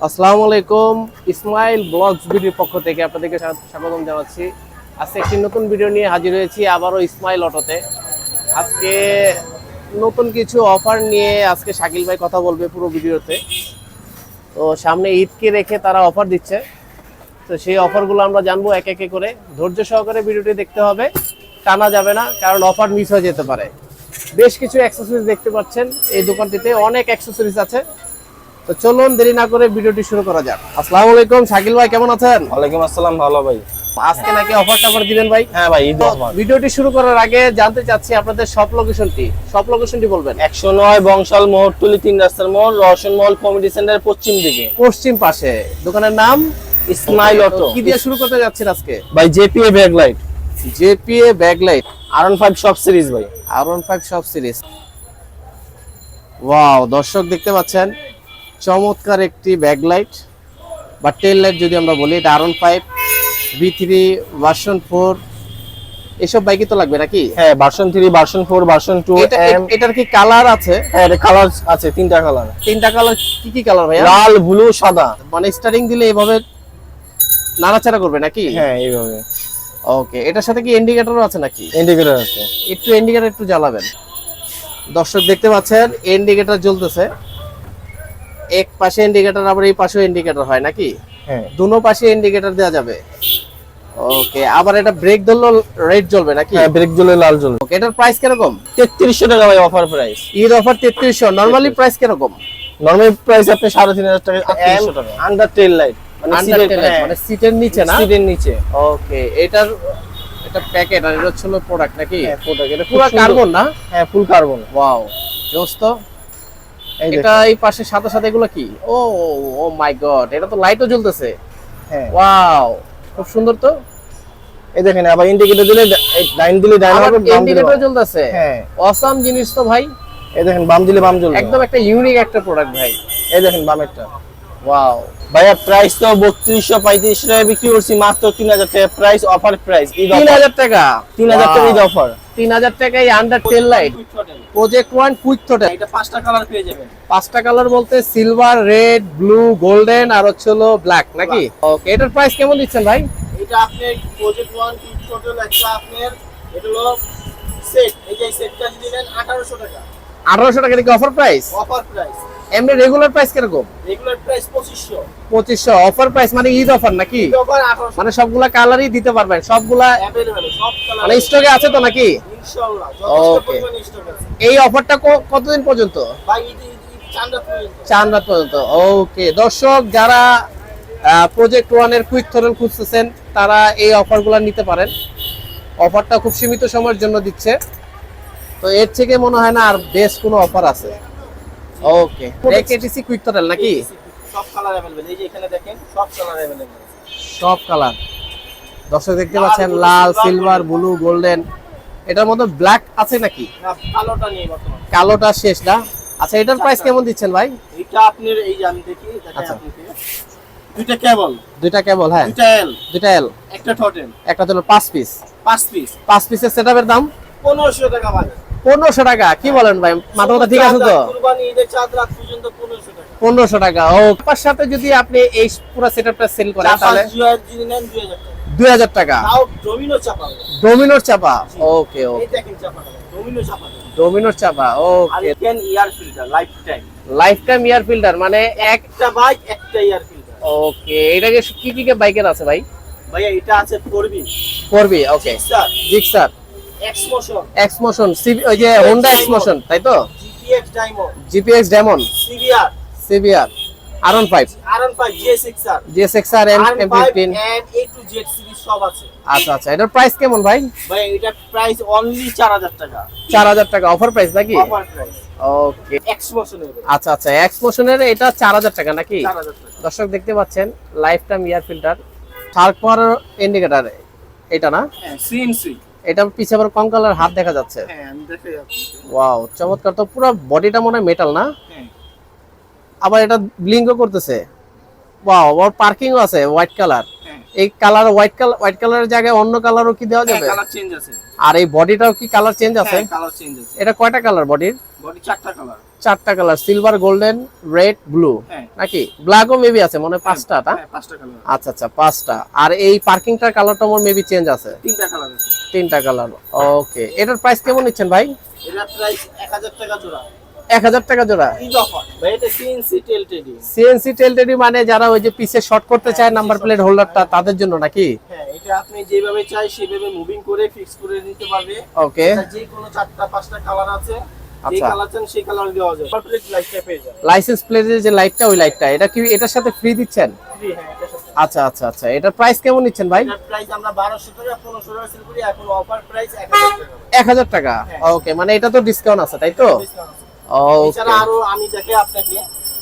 আসসালামু আলাইকুম, ইসমাইল ব্লগস ভিডিওর পক্ষ থেকে আপনাদেরকে স্বা- স্বাগতম জানাচ্ছি। আজকে একটি নতুন ভিডিও নিয়ে হাজির হয়েছি আবারও ইসমাইল অটোতে। আজকে নতুন কিছু অফার নিয়ে আজকে শাকিল ভাই কথা বলবে পুরো ভিডিওতে। তো সামনে ঈদকে রেখে তারা অফার দিচ্ছে। তো সেই অফারগুলো আমরা জানব এক একে করে। ধৈর্য সহকারে ভিডিওটি দেখতে হবে। টানা যাবে না, কারণ অফার মিস হয়ে যেতে পারে। বেশ কিছু অ্যাক্সেসরিজ দেখতে পাচ্ছেন এই দোকানটিতে। অনেক অ্যাক্সেসরিজ আছে। তো চলুন দেরি না করে ভিডিওটি শুরু করা যাক। আসসালামু আলাইকুম শাকিল ভাই কেমন আছেন? ওয়ালাইকুম আসসালাম ভালো ভাই। আজকে নাকি অফার টাফার দিবেন ভাই? হ্যাঁ ভাই ভিডিওটি শুরু করার আগে জানতে চাচ্ছি আপনাদের সব লোকেশনটি সব লোকেশনটি বলবেন? একশো নয় বংশাল মোহরটুলি তিন রাস্তার মোড় রওশন মহল কমিটি সেন্টার পশ্চিম দিকে। পশ্চিম পাশে। দোকানের নাম ইসমাইল অটো। কি দিয়ে শুরু করতে যাচ্ছেন আজকে? ভাই JPA bag light JPA bag backlight. R one five সব সিরিজ ভাই। আর ওয়ান ফাইভ সব সিরিজ ওয়াও দর্শক দেখতে পাচ্ছেন চমৎকার একটি ব্যাকলাইট বা টেল লাইট যদি আমরা বলি এটা R one five V three version four এসব বাইকই তো লাগবে নাকি? হ্যাঁ version three version four version two এটার কি কালার আছে? হ্যাঁ কালার আছে তিনটা কালার তিনটা কালার কি কি কালার ভাইয়া? লাল ব্লু সাদা। মানে স্টারিং দিলে এভাবে নাড়াচাড়া করবে নাকি? হ্যাঁ এইভাবে। ওকে এটার সাথে কি ইন্ডিকেটরও আছে নাকি? ইন্ডিকেটর আছে। একটু ইন্ডিকেটর একটু জ্বালাবেন। দর্শক দেখতে পাচ্ছেন ইন্ডিকেটর জ্বলতেছে। এক পাশে ইন্ডিকেটর আবার এই পাশেও ইন্ডিকেটর হয় নাকি? হ্যাঁ। দুনো পাশে ইন্ডিকেটর দেওয়া যাবে। ওকে আবার এটা ব্রেক ধরলো রেড জ্বলবে নাকি? হ্যাঁ ব্রেক জ্বলে লাল জ্বলে ওকে এটার প্রাইস কীরকম? তেত্রিশশো টাকা ভাই অফার প্রাইস ঈদ অফার তেত্রিশশো নর্মালি প্রাইস কীরকম? নর্মাল প্রাইস আপনি সাড়ে তিন হাজার টাকা আটত্রিশশো টাকা। আন্ডার টেল লাইট মানে সিটের light, মানে নিচে না? সিটের নিচে। ওকে এটার এটা প্যাকেট আর এটা হচ্ছে প্রোডাক্ট নাকি? হ্যাঁ প্রোডাক্ট এটা পুরো কার্বন না? হ্যাঁ ফুল কার্বন ওয়াও দোস্ত এটা এই পাশে সাদা সাদা এগুলো কি? ও ও মাই গড এটা তো লাইটও জ্বলতেছে। হ্যাঁ। ওয়াও খুব সুন্দর তো। এই দেখেন আবার ইন্ডিকেটর দিলে ডাইন দিলে ডাইন হবে ইন্ডিকেটর জ্বলতেছে। হ্যাঁ। অসাম জিনিস তো ভাই। এই দেখেন বাম দিলে বাম জ্বলবে একদম একটা ইউনিক একটা প্রোডাক্ট ভাই। এই দেখেন বামেরটা ওয়াও ভাইয়া প্রাইস তো বত্রিশশো পঁয়ত্রিশশো টাকা বিক্রি করছি মাত্র তিন হাজার টাকা। প্রাইস অফার প্রাইস তিন হাজার টাকা? তিন হাজার টাকা অফার তিন হাজার টাকায় under tail light project one quick throttle এটা পাঁচটা কালার পেয়ে যাবেন পাঁচটা কালার বলতে সিলভার রেড ব্লু গোল্ডেন আর হচ্ছে হলো ব্ল্যাক নাকি? ওকে এটার প্রাইস কেমন দিচ্ছেন ভাই? এটা আপনি প্রজেক্ট ওয়ান টোটাল একটা আপনার এটা হলো সেট এই যে সেটটা যদি নেন আঠারোশো টাকা। আঠারোশো টাকা কি অফার প্রাইস অফার প্রাইস এমনি রেগুলার প্রাইস কীরকম? রেগুলার প্রাইস পঁচিশশো। পঁচিশশো। অফার প্রাইস মানে ঈদ অফার নাকি? অফার আঠারোশো। মানে সবগুলা কালারই দিতে পারবেন সবগুলা অ্যাভেলেবেল সব কালার মানে স্টকে আছে তো নাকি? ইনশাআল্লাহ Okay. এই অফারটা কতদিন পর্যন্ত? ভাই চার রাত পর্যন্ত। ওকে দর্শক যারা প্রজেক্ট ওয়ানের কুইক থরল খুঁজতেছেন তারা এই অফারগুলো নিতে পারেন। অফারটা খুব সীমিত সময়ের জন্য দিচ্ছে। তো এর থেকে মনে হয় না আর বেশ কোনো অফার আছে। ওকে একেটিসি কুইক থরল নাকি? সব কালার অ্যাভেলেবেল এই যে এখানে দেখেন সব কালার অ্যাভেলেবেল সব কালার দর্শক দেখতে পাচ্ছেন লাল সিলভার ব্লু গোল্ডেন এটার মধ্যে ব্ল্যাক আছে নাকি? না কালোটা নিয়ে বর্তমান। কালোটা শেষ না? আচ্ছা এটার প্রাইস কেমন দিচ্ছেন ভাই? এটা আপনার এই যে আমি দেখি আচ্ছা। দুইটা কেবল দুইটা কেবল হ্যাঁ। দুইটা এল দুইটা এল একটা টোটেল একটা হলো পাঁচ পিস পাঁচ পিস পাঁচ পিসের সেটআপের দাম? পনেরোশো টাকা মানে পনেরোশো টাকা কি বলেন ভাই? মাথা কথা ঠিক আছে তো? পনেরোশো টাকা। ও তার সাথে যদি আপনি এই পুরো সেটআপটা সেল করেন তাহলে দুই হাজার টাকা। ডোমিনোর চাপা ওকে ওকে। ডোমিনোর চাপা okay. Air filter life time life time air filter মানে একটা বাইক একটা ইয়ার ফিল্টার ওকে এটাকে কি কি বাইকের আছে ভাই? ভাইয়া এটা আছে ফোরবি করবি ওকে জিক্সার এক্সমোশন ওই যে হোন্ডা এক্সমোশন তাই তো? GPX diamond GPX Demon CVR CBR R one five R one five GS six R GSX R M M fifteen and A to Z series সব আছে। আচ্ছা আচ্ছা এটার প্রাইস কেমন ভাই? ভাই এটার প্রাইস অনলি চার হাজার টাকা। চার হাজার টাকা অফার প্রাইস নাকি? অফার প্রাইস ওকে এক্স মোশনের আচ্ছা আচ্ছা এক্সমোশনের এটা চার হাজার টাকা নাকি? চার হাজার টাকা। দর্শক দেখতে পাচ্ছেন লাইফ টাইম ইয়ার ফিল্টার তারপর ইন্ডিকেটার এটা না? হ্যাঁ সিএনসি এটা পিছে আবার কঙ্কালের হাত দেখা যাচ্ছে। হ্যাঁ ওয়াও চমৎকার। তো পুরো বডিটা মনে হয় মেটাল না? হ্যাঁ। আবার এটা ব্লিঙ্কও করতেছে। ওয়াও আবার পার্কিংও আছে হোয়াইট কালার এই কালার হোয়াইট কালার হোয়াইট কালারের জায়গায় অন্য কালারও কি দেওয়া যাবে? কালার চেঞ্জ আছে। আর এই বডিটাও কি কালার চেঞ্জ আছে? হ্যাঁ কালার চেঞ্জ আছে। এটা কয়টা কালার বডির বডি চারটা কালার চারটা colour silver golden red blue হ্যাঁ। নাকি? ব্ল্যাকও মেবি আছে মনে হয় পাঁচটা হ্যাঁ কালার আচ্ছা আচ্ছা পাঁচটা। আর এই পার্কিংটার কালারটা আমার মেবি চেঞ্জ আছে। তিনটা কালার আছে। তিনটা কালার ওকে এটার প্রাইস কেমন নিচ্ছেন ভাই? এটা প্রাইস এক হাজার টাকা জোড়া। এক হাজার টাকা জোড়া। সিএনসি টেল সিএনসি টেলটেডি মানে যারা ওই যে পিছে শর্ট করতে চায় নাম্বার প্লেট হোল্ডারটা তাদের জন্য নাকি? হ্যাঁ এটা আপনি যেভাবে চাই সেভাবে মুভিং করে ফিক্স করে নিতে পারবে। ওকে যে কোনো চারটা পাঁচটা কালার আছে আচ্ছা। কালার চান সেই কালার দেওয়া যায় কমপ্লিট লাইটটা পেয়ে যাবে। লাইসেন্স প্লেটের যে লাইটটা ওই লাইটটা এটা কি এটার সাথে ফ্রি দিচ্ছেন? হ্যাঁ আচ্ছা আচ্ছা আচ্ছা এটার প্রাইস কেমন নিচ্ছেন ভাই? প্রাইস আমরা বারোশো টাকা পনেরোশো টাকা সেল করি এখন অফার প্রাইস এক হাজার টাকা। এক হাজার টাকা। হ্যাঁ। ওকে মানে এটা তো ডিসকাউন্ট আছে তাই তো। ওকে এছাড়া আরও আমি দেখে আপনাকে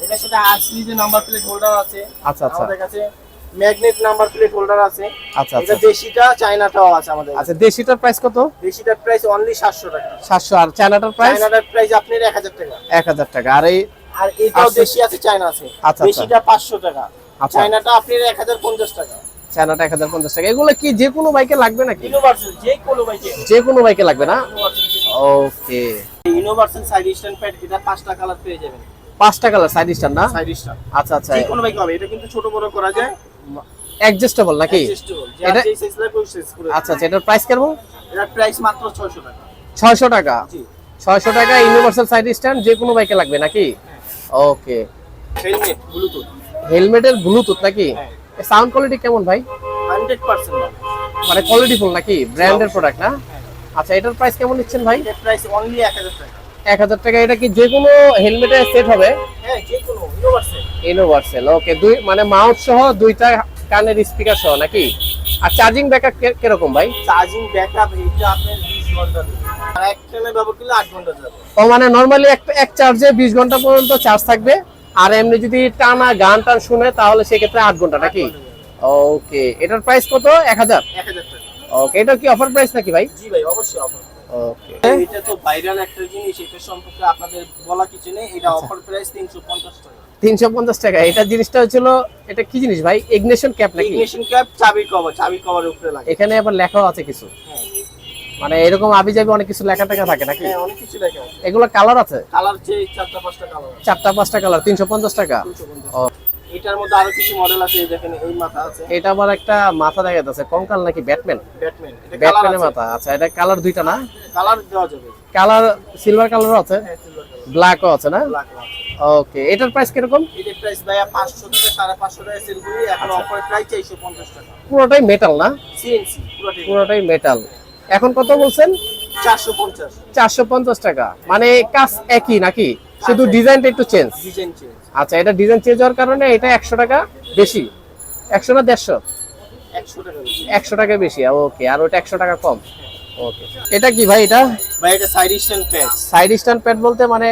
এটা সেটা আর সিরিজের নাম্বার প্লেট হোল্ডার আছে। আচ্ছা আচ্ছা। আমাদের কাছে ম্যাগনেট নাম্বার প্লেট হোল্ডার আছে। আচ্ছা এটা দেশিটা চায়নাটাও আছে আমাদের দেশিটার প্রাইস কত? দেশিটার প্রাইস অনলি সাতশো টাকা। সাতশো। আর চায়নাটার প্রাইস চায়নাটার প্রাইস আপনার এক হাজার টাকা। আর এই আর এটাও। দেশি আছে চায়না আছে। দেশিটা পাঁচশো টাকা। চায়নাটা আপনার এক হাজার পঞ্চাশ টাকা। চায়নাটা এক হাজার পঞ্চাশ টাকা। এগুলো কি যে কোনো বাইকে লাগবে নাকি? ইউনিভার্সাল যে কোনো বাইকে যে কোনো বাইকে লাগবে না? Okay universal side stand pad এটা পাঁচটা কালার পেয়ে যাবেন। পাঁচটা কালার সাইড স্ট্যান্ড না? সাইড স্ট্যান্ড আচ্ছা আচ্ছা। যে কোনো বাইকে হবে এটা কিন্তু ছোট বড় করা যায়। অ্যাডজাস্টেবল নাকি? এটা- আচ্ছা আচ্ছা এটার প্রাইস কেমন? এটার প্রাইস মাত্র 600 টাকা। ছয়শো টাকা? জি। ছয়শো টাকা ইউনিভার্সাল সাইড স্ট্যান্ড যে কোনো বাইকে লাগবে নাকি? ওকে হেলমেট ব্লুটুথ হেলমেটের ব্লুটুথ নাকি? হ্যাঁ। সাউন্ড কোয়ালিটি কেমন ভাই? 100% মানে কোয়ালিটি ফুল নাকি? ব্র্যান্ডের প্রোডাক্ট না? আচ্ছা এটার প্রাইস কেমন নিচ্ছেন ভাই? এটার প্রাইস অনলি 1000 টাকা। এক হাজার টাকা এটা কি যে কোনো হেলমেটে সেট হবে? হ্যাঁ যে কোনো ইউনিভার্সাল ইউনিভার্সাল ওকে দুই মানে মাউথ সহ দুইটা কানের স্পিকার সহ নাকি? আর চার্জিং ব্যাকআপ কীরকম ভাই? চার্জিং ব্যাকআপ এটা আপনার 20 ঘণ্টা আর এক টাইমে ব্যবহার করলে 8 ঘণ্টা যাবে। ও মানে নর্মালি এক এক চার্জে বিশ ঘণ্টা পর্যন্ত চার্জ থাকবে। আর এমনি যদি টানা গান টান শুনে তাহলে সেক্ষেত্রে আট ঘণ্টা নাকি? ওকে এটার প্রাইস কত? এক হাজার? 1000 টাকা ওকে এটা কি অফার প্রাইস নাকি ভাই? জি ভাই অবশ্যই অফার ওকে এটা তো ভাইরাল একটা জিনিস এটা সম্পর্কে আপনাদের বলা কিছু নেই। এটা। অফার প্রাইস 350 টাকা। তিনশো পঞ্চাশ টাকা। এটা জিনিসটা হচ্ছিল এটা কি জিনিস ভাই? ইগনিশন ক্যাপ নাকি? ইগনিশন ক্যাপ চাবি কভার চাবি কভারের উপরে লাগে। এখানে আবার লেখাও আছে কিছু। হ্যাঁ। মানে এরকম আবি যাবি অনেক কিছু লেখা টেখা থাকে নাকি? হ্যাঁ অনেক কিছু লেখা আছে। এগুলো কালার আছে? কালার চেয়ে চারটা পাঁচটা কালার চারটা পাঁচটা কালার তিনশো পঞ্চাশ টাকা। 250 ও এটার মধ্যে আরও কিছু মডেল আছে দেখেন এই মাথা আছে। এটা আবার একটা মাথা দেখা যাচ্ছে কঙ্কাল নাকি ব্যাটম্যান? ব্যাটম্যান এটা ব্যাটম্যানের মাথা আচ্ছা এটা কালার দুইটা না? কালার দেওয়া যাবে। কালার সিলভার কালারও আছে? ব্ল্যাকও আছে না? ওকে এটার প্রাইস কীরকম? এটার প্রাইস ভাইয়া 500 থেকে 550 টাকা সেল করি এখন। অফার প্রাইস 450 টাকা। পুরোটাই মেটাল না? সিএনসি পুরোটাই পুরোটাই মেটাল এখন কত বলছেন? 450 চারশো পঞ্চাশ টাকা। মানে কাজ একই নাকি? শুধু ডিজাইনটা একটু চেঞ্জ ডিজাইন চেঞ্জ আচ্ছা এটা ডিজাইন চেঞ্জ হওয়ার কারণে এটা একশো টাকা বেশি। একশো না দেড়শো? টাকা একশো টাকা বেশি ওকে আর ওটা একশো টাকা কম। ওকে এটা কি ভাই এটা? ভাই এটা side stand pad side stand pad বলতে মানে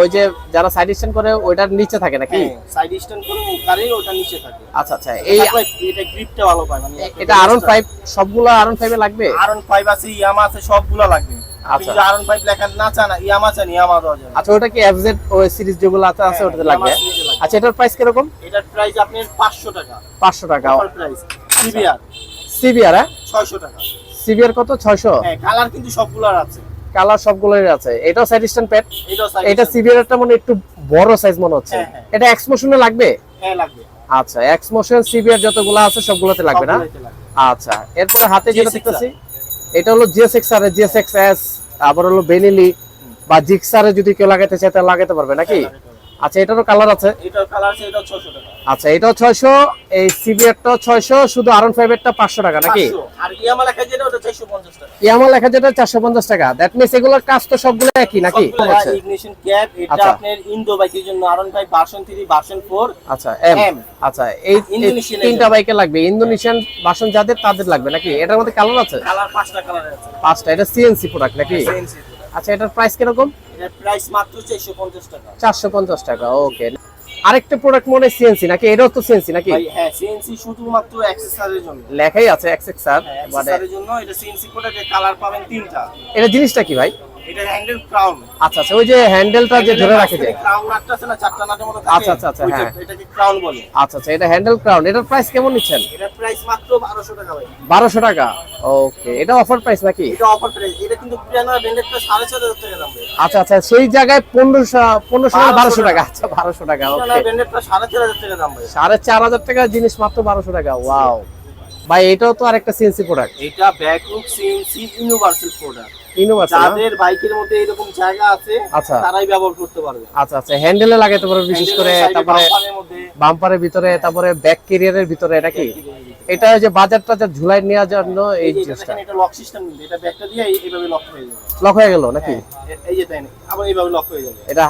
ওই যে যারা সাইড স্ট্যান্ড করে ওইটার নিচে থাকে নাকি? সাইড স্ট্যান্ড করে গাড়ির ওটা নিচে থাকে। আচ্ছা আচ্ছা এই এটা গ্রিপটা ভালো পায় মানে এটা আরন ফাইভ সবগুলো আরন ফাইভে লাগবে? আরন 5 আছে ইয়ামা আছে সবগুলো লাগবে। আচ্ছা। যদি আরন 5 লেখা না চান ইয়ামা চান ইয়ামা দেওয়া যাবে। আচ্ছা ওটা কি এফজেড ও সিরিজ যেগুলো আছে আছে হ্যাঁ, ওটাতে লাগবে। আচ্ছা এটার প্রাইস কীরকম? এটার প্রাইস আপনার 500 টাকা। পাঁচশো টাকা। প্রাইস সিবিআর সিবিআর হ্যাঁ? 600 টাকা। সিবিআর কত? ছয়শো? হ্যাঁ কালার কিন্তু সবগুলোর আছে। কালার এটাও সাইড স্ট্যান্ড প্যাড এটাও সাইড এটা সিবিআর এরটা মনে একটু বড় সাইজ মনে হচ্ছে। এটা এক্স মোশনে লাগবে? হ্যাঁ লাগবে। আচ্ছা এক্স মোশন সিবিআর যতগুলো আছে সবগুলোতে লাগবে না? আচ্ছা এরপরে হাতে যেটা দেখতেছি এটা হলো জিএসএক্স আর জিএসএক্স এস আবার হলো বেনিলি বা জিক্সারে যদি কেউ লাগাতে চায়, তাহলে লাগাতে পারবে নাকি হ্যাঁ। আচ্ছা এটারও কালার আছে? এটার কালার আছে এটাও 600 টাকা। আচ্ছা এটাও ছয়শো এই সিবিআরটাও ছয়শো শুধু আরন টাকা নাকি? আর ইয়ামা লেখা যেটা ওটা 450 টাকা। ইয়ামা লেখা যেটা চারশো পঞ্চাশ টাকা। দ্যাট মিনস এগুলোর কাজ তো সবগুলো একই নাকি? আচ্ছা। ইগনিশন ক্যাপ এটা আচ্ছা। আপনার ইন্দো বাইকের জন্য আরন ভাই ভার্সন 3 ভার্সন 4 আচ্ছা এম আচ্ছা এই তিনটা বাইকে লাগবে। ইন্দোনেশিয়ান বাসন যাদের তাদের লাগবে নাকি? এটার মধ্যে কালার আছে? কালার পাঁচটা কালার আছে। পাঁচটা। এটা সিএনসি প্রোডাক্ট নাকি? CNC আচ্ছা এটার প্রাইস কীরকম? এটার প্রাইস মাত্র 450 টাকা। চারশো পঞ্চাশ টাকা ওকে আরেকটা প্রোডাক্ট মনে সিএনসি নাকি এটাও তো সিএনসি নাকি? ভাই হ্যাঁ সিএনসি শুধুমাত্র অ্যাক্সেসরির জন্য। লেখাই আছে হ্যাঁ মানে অ্যাক্সেসরির জন্য এটা সিএনসি প্রোডাক্টে কালার পাবেন তিনটা। এটা জিনিসটা কি ভাই? এটা হ্যান্ডেল ক্রাউন আচ্ছা আচ্ছা ওই যে হ্যান্ডেলটা যে ধরে রাখে ক্রাউন না চারটা নাটের মতো আচ্ছা, আচ্ছা, আচ্ছা, হ্যাঁ। এটাকে ক্রাউন বলে। আচ্ছা আচ্ছা এটা হ্যান্ডেল ক্রাউন এটার প্রাইস কেমন নিচ্ছেন? এটা প্রাইস মাত্র বারোশো টাকা ভাই। বারোশো টাকা? ওকে এটা অফার প্রাইস নাকি? এটা অফার প্রাইস এটা কিন্তু পুরানো ব্র্যান্ডেডটা সাড়ে চার হাজার টাকা দাম ভাই। আচ্ছা আচ্ছা সেই জায়গায় পনেরোশো পনেরোশো না বারোশো টাকা? আচ্ছা বারোশো টাকা পুরানো ওকে ব্র্যান্ডেডটা সাড়ে চার হাজার টাকা দাম ভাই। টাকার জিনিস মাত্র বারোশো টাকা ওয়াও ভাই এটাও তো আরেকটা সিএনসি প্রোডাক্ট এটা ব্যাকলুক সিএনসি ইউনিভার্সাল প্রোডাক্ট যাদের বাইকের মধ্যে এরকম জায়গা আছে আচ্ছা। তারাই ব্যবহার করতে পারবে। আচ্ছা আচ্ছা। হ্যান্ডেলে লাগাতে পারবে বিশেষ করে তারপরে বাম্পারের ভিতরে তারপরে ব্যাক ক্যারিয়ারের ভিতরে এটা কি? এটা যে বাজার টাজার ঝুলাই নেওয়ার জন্য এই জিনিসটা। এটা লক সিস্টেম এটা ব্যাকটা দিয়ে এইভাবে লক হয়ে যাবে। লক হয়ে গেল নাকি? হ্যাঁ, এই যে দেন আবার এইভাবে লক হয়ে যাবে। এটা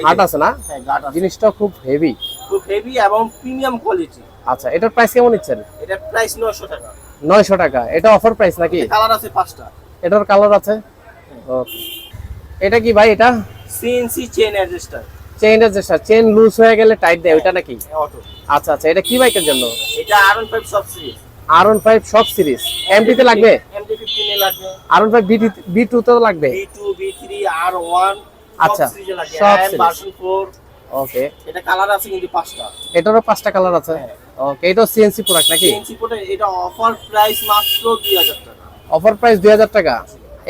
এই আছে না? হ্যাঁ জিনিসটা খুব হেভি খুব হেভি এবং প্রিমিয়াম কোয়ালিটি আচ্ছা এটার প্রাইস কেমন নিচ্ছেন? এটা প্রাইস 900 টাকা। নয়শো টাকা। এটা অফার প্রাইস নাকি? কালার আছে পাঁচটা। এটার কালার আছে? ওকে এটা কি ভাই এটা? CNC chain adjuster chain register chain loose হয়ে গেলে টাইট দেয় ওইটা নাকি? অটো আচ্ছা আচ্ছা এটা কি বাইকের জন্য? এটা আরন ফাইভ সব সিরিজ আর ওয়ান ফাইভ সব সিরিজ এমটিতে লাগবে? এমটি ফিফটিন এ লাগবে। R one five V two তো লাগবে? V two V three R one আচ্ছা, সব। ভার্সন ফোর ওকে এটা কালার আছে কিন্তু পাঁচটা। এটারও পাঁচটা কালার আছে? হ্যাঁ। ওকে এটাও সিএনসি প্রোডাক্ট নাকি? সিএনসি পোর্টে এটা অফার প্রাইস মাত্র দুই হাজার টাকা। অফার প্রাইস দুই হাজার টাকা।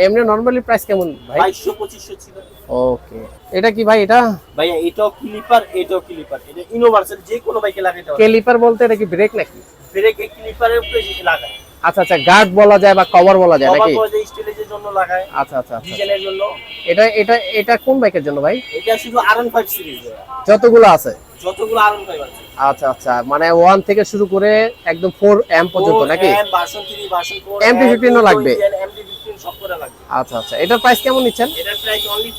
এমনি নর্মালি প্রাইস কেমন ভাই? বাইশশো পঁচিশশো ছিল। ওকে এটা কি ভাই এটা? ভাইয়া এটাও ক্লিপার এটাও ক্লিপার এটা ইনোভার্সাল যে কোনো বাইকে লাগাইতে পারবে। ক্যালিপার বলতে এটা কি ব্রেক নাকি? ব্রেক এই ক্লিপারের উপরে লাগায়। আচ্ছা আচ্ছা গার্ড বলা যায় বা কভার বলা যায় নাকি? কভার নাকি করে স্টিলের জন্য লাগায় আচ্ছা আচ্ছা আচ্ছা। ডিজাইনের জন্য। এটা এটা এটা কোন বাইকের জন্য ভাই? এটা শুধু আরন ফাইভ সিরিজ যতগুলো আছে? যতগুলো আরন ফাইভ আছে। আচ্ছা আচ্ছা মানে ওয়ান থেকে শুরু করে একদম ফোর এম পর্যন্ত নাকি? Version three version four MT-15 ও লাগবে? এমটি আচ্ছা আচ্ছা। এটার প্রাইস কেমন নিচ্ছেন? এটার প্রাইস অনলি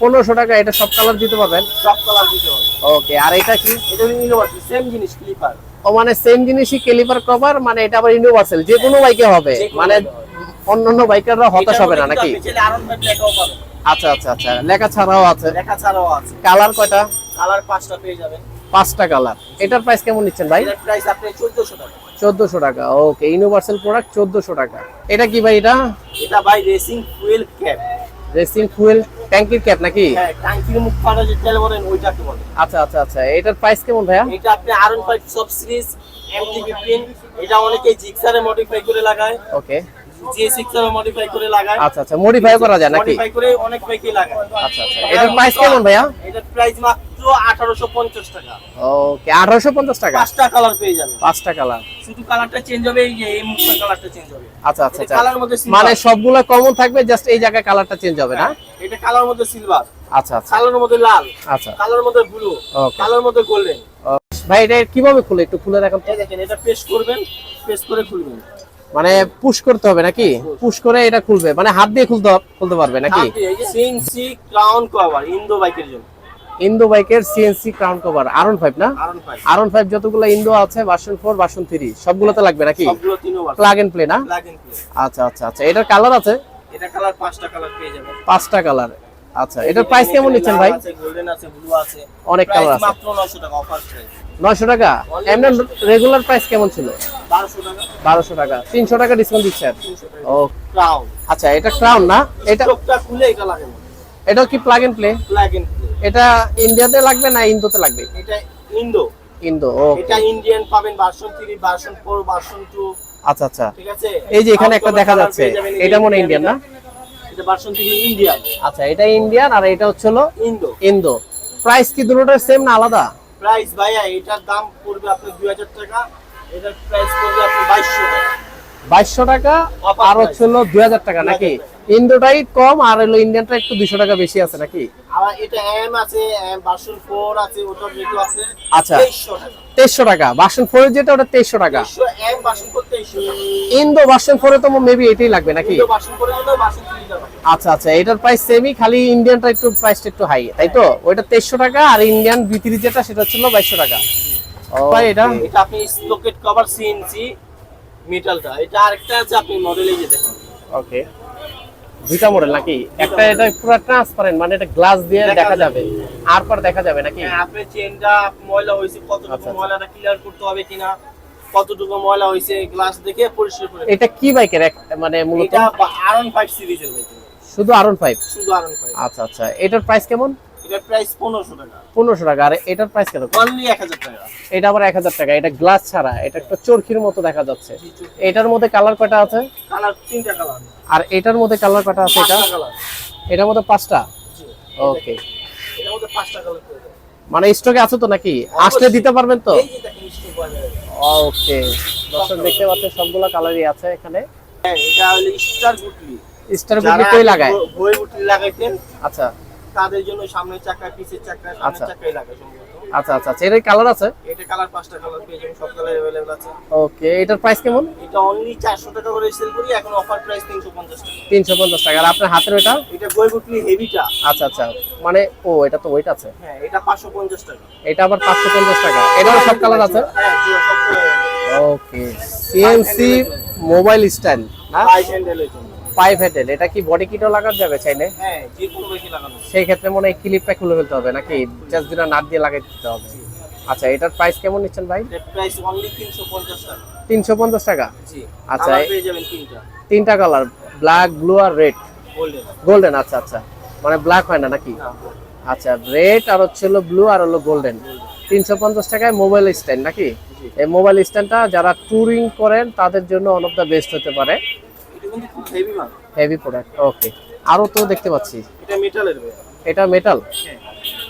পনেরোশো টাকা। এটা সব কালার দিতে পারবেন? সব কালার দিতে ওকে আর এটা কি? এটা ইউনিভার্সাল সেম জিনিস ক্লিপার ও মানে সেম জিনিসই ক্যালিপার কভার মানে এটা আবার ইউনিভার্সাল যে কোনো বাইকে হবে। মানে। অন্যান্য বাইকাররা হতাশ হবে না নাকি? আচ্ছা আচ্ছা আচ্ছা। লেখা ছাড়াও আছে। লেখা ছাড়াও আছে। কালার কয়টা? কালার পাঁচটা পেয়ে যাবেন। পাঁচটা কালার এটার প্রাইস কেমন নিচ্ছেন ভাই? এটার প্রাইস আপনি চোদ্দশো টাকা। চোদ্দশো টাকা। ওকে ইউনিভার্সাল প্রোডাক্ট চোদ্দশো টাকা। এটা কি ভাই এটা? এটা ভাই racing fuel cap racing fuel ট্যাঙ্কির ক্যাপ নাকি? হ্যাঁ ট্যাঙ্কির মুখ ফাটা যে তেল বলেন ওইটাকে বলে আচ্ছা আচ্ছা আচ্ছা এটার প্রাইস কেমন ভাইয়া? এটা আপনি আরন ফাইভ সব সিরিজ এমটি ফিফটিন এটা অনেকে জিক্সারে মডিফাই করে লাগায়। ওকে জি সিক্সারে মডিফাই করে লাগায়। আচ্ছা আচ্ছা মডিফাই করা যায় নাকি? মডিফাই করে অনেক বাইকে লাগায়। আচ্ছা আচ্ছা এটার প্রাইস কেমন ভাইয়া? এটার প্রাইস মাত্র আঠারোশো পঞ্চাশ টাকা। ওকে টাকা? পাঁচটা কালার পেয়ে যাবেন পাঁচটা কালার শুধু কালারটা চেঞ্জ হবে এই যে এই মুখটা কালারটা চেঞ্জ হবে। আচ্ছা আচ্ছা আচ্ছা। কালার মধ্যে মানে সবগুলো কমন থাকবে জাস্ট এই জায়গায় কালারটা চেঞ্জ হবে না? এটা কালার মধ্যে সিলভার আচ্ছা আচ্ছা। কালার মধ্যে লাল। আচ্ছা। কালার মধ্যে ব্লু. কালার মধ্যে গোল্ডেন ভাই এটা কীভাবে খুলে? একটু খুলে দেখান দেখেন এটা পেস্ট করবেন পেস্ট করে খুলবেন। মানে পুশ করতে হবে নাকি? পুশ করে এটা খুলবে। মানে হাত দিয়ে খুলতে খুলতে পারবে নাকি? সিএনসি ক্রাউন কভার ইন্দো বাইকের জন্য। ইন্দো বাইকের CNC crown cover R one five না? আরন ফাইভ যতগুলো ইন্দো আছে ভার্সন ফোর ভার্সন থ্রি সবগুলোতে লাগবে নাকি? সবগুলো তিনও বার প্লাগ এন্ড প্লে না? আচ্ছা আচ্ছা আচ্ছা। এটার কালার আছে? এটা কালার পাঁচটা কালার পেয়ে যাবেন পাঁচটা কালার আচ্ছা এটার প্রাইস কেমন নিচ্ছেন ভাই? গোল্ডেন আছে ব্লু আছে। অনেক কালার আছে। মাত্র 900 টাকা অফার প্রাইস নয়শো টাকা? এমনি রেগুলার প্রাইস কেমন ছিল? 1200 টাকা। বারোশো টাকা। তিনশো টাকা ডিসকাউন্ট দিচ্ছেন 300 ও ক্রাউন আচ্ছা এটা ক্রাউন না? এটা খুলে এটা লাগে। এটাও কি প্লাগ এন্ড প্লে লাগেন এটা ইন্ডিয়াতে লাগবে না ইন্দোতে লাগবে? এটা ইন্দো ইন্দো ও এটা ইন্ডিয়ান পাবেন ভার্সন 3 ভার্সন 4 ভার্সন 2 আচ্ছা আচ্ছা। ঠিক আছে? এই যে এখানে একটা দেখা যাচ্ছে এটা মনে ইন্ডিয়ান না? এটা ভার্সন 3 ইন্ডিয়ান আচ্ছা এটা ইন্ডিয়ান আর এটা হচ্ছে হলো ইন্দো ইন্দো প্রাইস কি দুটোটার সেম না আলাদা? প্রাইস ভাইয়া এটার দাম পড়বে আপনার 2000 টাকা এটার প্রাইস পড়বে আপনার 2200 টাকা। বাইশশো টাকা আর হচ্ছে হলো দুই হাজার টাকা নাকি? ইন্দোটাই কম আর হলো ইন্ডিয়ানটা একটু দুইশো টাকা বেশি আছে নাকি? আবার এটা এম আছে ভার্সন 4 আছে ওটার রেট আপনার আচ্ছা। 2300 টাকা। ভার্সন ফোর যেটা ওটা তেইশশো টাকা। এম ভার্সন 4 2300 টাকা ইন্দো ভার্সন ফোরে তো মেবি এটাই লাগবে নাকি? কিন্তু ভার্সন 4 এর জন্য ভার্সন 3 টাকা আচ্ছা আচ্ছা এটার প্রাইস সেমই খালি ইন্ডিয়ানটা একটু প্রাইসটা একটু হাই তাই তো? ওইটা তেইশশো টাকা আর ইন্ডিয়ান বিক্রি যেটা সেটা ছিল বাইশশো টাকা। ও ভাই এটা এটা আপনি স্পকেট কভার সিএনসি মেটালটা এটা আরেকটা আছে আপনি মডেলে যে দেখুন। ওকে দুইটা মডেল নাকি? একটা এটা পুরো ট্রান্সপারেন্ট মানে এটা গ্লাস দিয়ে দেখা যাবে। আর পর দেখা যাবে নাকি? আপনি আপনার চেনটা ময়লা হয়েছে কত কতটুকু আচ্ছা। ময়লাটা ক্লিয়ার করতে হবে কিনা কতটুকু ময়লা গ্লাস দেখে পরিষ্কার করে এটা কি বাইকের মানে মূলত? এটা আরন ফাইভ সিরিজের ভাই শুধু আরন ফাইভ শুধু আরন আচ্ছা আচ্ছা। এটার প্রাইস কেমন? এটার প্রাইস পনেরোশো টাকা। পনেরোশো টাকা আর এটার প্রাইস কেন অনলি এক হাজার টাকা। এটা আবার এক হাজার টাকা এটা গ্লাস ছাড়া এটা একটা চরকির মতো দেখা যাচ্ছে। এটার মধ্যে কালার কয়টা আছে? কালার তিনটা কালার আর এটার মধ্যে কালার কয়টা আছে এটা? এটার মধ্যে পাঁচটা? ওকে এটার মধ্যে পাঁচটা কালার মানে স্টকে আছে তো নাকি? আসলে দিতে পারবেন তো? ওকে দর্শক দেখতে পাচ্ছেন সবগুলো কালারই আছে এখানে। হ্যাঁ এটা হলো স্টার গুটলি স্টার গুটি কই লাগায়? বই গুটলি লাগাইতেন আচ্ছা। তাদের জন্য সামনের চাকা পিছের চাকা আচ্ছা। সামনের চাকাই লাগায় সম্ভবত। আচ্ছা আচ্ছা। আচ্ছা এর কালার আছে? এটা কালার পাঁচটা কালার পেয়ে যাবেন সব কালার অ্যাভেলেবল আছে। ওকে এটার প্রাইস কেমন? এটা অনলি চারশো টাকা করে সেল করি এখন অফার প্রাইস তিনশো পঞ্চাশ টাকা। তিনশো পঞ্চাশ টাকা। আর আপনার হাতের ওটা এটা বই গুটলি হেভিটা আচ্ছা আচ্ছা। মানে ও এটা তো ওইটা আছে। হ্যাঁ এটা পাঁচশো পঞ্চাশ টাকা। এটা আবার পাঁচশো পঞ্চাশ টাকা। এটারও সব কালার আছে? হ্যাঁ সব colour okay CNC mobile stand pipe হ্যান্ডেলের জন্য। পাইপ হেডেল এটা কি বডি কিটও লাগানো যাবে চাইলে? হ্যাঁ যে কোনো বেশি লাগানো সেই ক্ষেত্রে মনে হয় ক্লিপটা খুলে ফেলতে হবে নাকি? জাস্ট দুটা নাট দিয়ে লাগাই দিতে হবে। আচ্ছা এটার প্রাইস কেমন নিচ্ছেন ভাই? প্রাইস অনলি তিনশো পঞ্চাশ টাকা। জি। আচ্ছা, পেয়ে যাবেন তিনটা। তিনটা কালার ব্ল্যাক ব্লু আর রেড গোল্ডেন গোল্ডেন আচ্ছা আচ্ছা। মানে ব্ল্যাক হয় না নাকি? আচ্ছা রেড আর হচ্ছে হলো ব্লু আর হলো গোল্ডেন তিনশো পঞ্চাশ টাকায় মোবাইল স্ট্যান্ড নাকি? এই মোবাইল স্ট্যান্ডটা যারা ট্যুরিং করেন তাদের জন্য ওয়ান অফ দ্য বেস্ট হতে পারে। কিন্তু খুব হেভি মাল। হেভি প্রোডাক্ট ওকে আরও তো দেখতে পাচ্ছি। এটা মেটালের এটা মেটাল হ্যাঁ।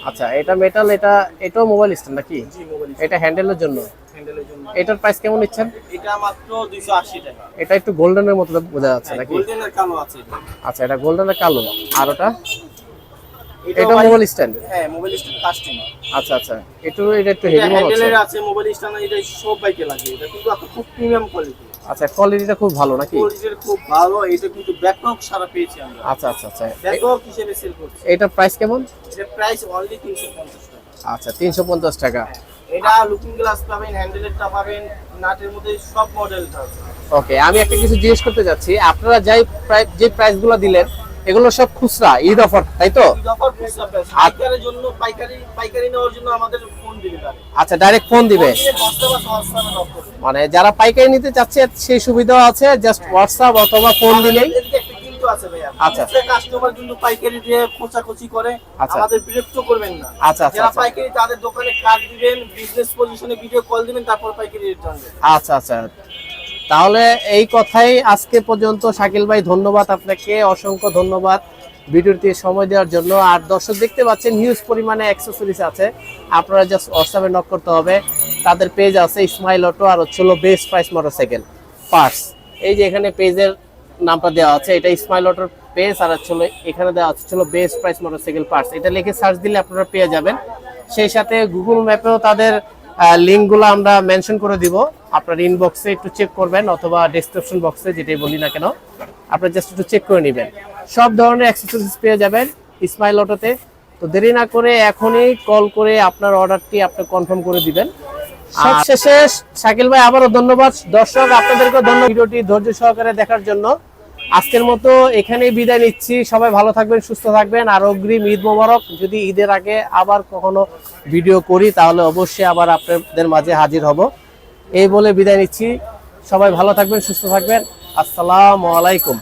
আচ্ছা এটা মেটাল এটা এটাও মোবাইল স্ট্যান্ড নাকি? জি মোবাইল এটা হ্যান্ডেলের জন্য? হ্যান্ডেলের জন্য। এটার প্রাইস কেমন নিচ্ছেন? এটা মাত্র দুইশো আশি টাকা। এটা একটু গোল্ডেনের মতো বোঝা যাচ্ছে নাকি? গোল্ডেন আর কালো আছে এটা। আচ্ছা এটা গোল্ডেনের কালো। আর ওটা? এটা মোবাইল স্ট্যান্ড হ্যাঁ মোবাইল স্ট্যান্ড কাস্টমার আচ্ছা আচ্ছা। একটু এটা একটু এটা হেভি মনে হচ্ছে হ্যান্ডেলের আছে মোবাইল স্ট্যান্ড এটা সব বাইকে লাগে। এটা কিন্তু খুব প্রিমিয়াম কোয়ালিটি আচ্ছা কোয়ালিটিটা খুব ভালো নাকি? কোয়ালিটির খুব ভালো এটা কিন্তু ব্যাপক সারা পেয়েছি আমরা। আচ্ছা আচ্ছা আচ্ছা। এ- হিসেবে সেল করছি। এটার প্রাইস কেমন? এটার প্রাইস অনলি তিনশো পঞ্চাশ টাকা। আচ্ছা তিনশো পঞ্চাশ টাকা। এটা লুকিং গ্লাস পাবেন হ্যান্ডেলেরটা পাবেন নাটের মধ্যে সব মডেলটা আছে। ওকে আমি একটা কিছু জিজ্ঞেস করতে যাচ্ছি আপনারা যাই প্রায় যে প্রাইসগুলো দিলেন এগুলো সব খুচরা ঈদ অফার তাই তো? ঈদ অফার খুচরা প্রাইস পাইকারের জন্য পাইকারি পাইকারি নেওয়ার জন্য আমাদের আচ্ছা ডাইরেক্ট ফোন দিবে। মানে যারা পাইকারি নিতে চাচ্ছে সেই সুবিধাও আছে জাস্ট হোয়াটসঅ্যাপ অথবা ফোন দিলেই। আচ্ছা। কাস্টমার কিন্তু পাইকারি দিয়ে খোঁচাখুচি করে আচ্ছা। আমাদের বিরক্ত করবেন না। আচ্ছা, আচ্ছা, যারা আচ্ছা। পাইকারি তাদের দোকানে কার্ড দিবেন বিজনেস পজিশনে ভিডিও কল দিবেন তারপর পাইকারি রিটার্ন আচ্ছা আচ্ছা। তাহলে এই কথাই আজকে পর্যন্ত। শাকিল ভাই ধন্যবাদ আপনাকে। অসংখ্য ধন্যবাদ। ভিডিওটি সময় দেওয়ার জন্য। আর দর্শক দেখতে পাচ্ছেন হিউজ পরিমাণে অ্যাক্সেসরিজ আছে। আপনারা জাস্ট হোয়াটসঅ্যাপে নক করতে হবে। তাদের পেজ আছে ইসমাইল অটো আর হচ্ছিল বেস্ট প্রাইস মোটরসাইকেল পার্টস এই যে এখানে পেজের নামটা দেওয়া আছে, এটা ইসমাইল অটোর পেজ আর হচ্ছিল এখানে দেওয়া আছে ছিল বেস্ট প্রাইস মোটরসাইকেল পার্টস এটা লিখে সার্চ দিলে আপনারা পেয়ে যাবেন। সেই সাথে গুগল ম্যাপেও তাদের লিঙ্কগুলো আমরা মেনশন করে দিব। আপনার ইনবক্সে একটু চেক করবেন অথবা ডেসক্রিপশন বক্সে যেটাই বলি না কেন আপনারা জাস্ট একটু চেক করে নেবেন। সব ধরনের অ্যাক্সেসরিজ পেয়ে যাবেন ইসমাইল অটোতে তো দেরি না করে এখনই কল করে আপনার অর্ডারটি আপনি কনফার্ম করে দিবেন। সবশেষে শাকিল ভাই আবারও ধন্যবাদ। দর্শক আপনাদেরকে ধন্যবাদ ভিডিওটি ধৈর্য সহকারে দেখার জন্য। আজকের মতো এখানেই বিদায় নিচ্ছি। সবাই ভালো থাকবেন সুস্থ থাকবেন। আর অগ্রিম ঈদ মোবারক। যদি ঈদের আগে আবার কখনো ভিডিও করি তাহলে অবশ্যই আবার আপনাদের মাঝে হাজির হব। এই বলে বিদায় নিচ্ছি। সবাই ভালো থাকবেন সুস্থ থাকবেন। আসসালামু আলাইকুম।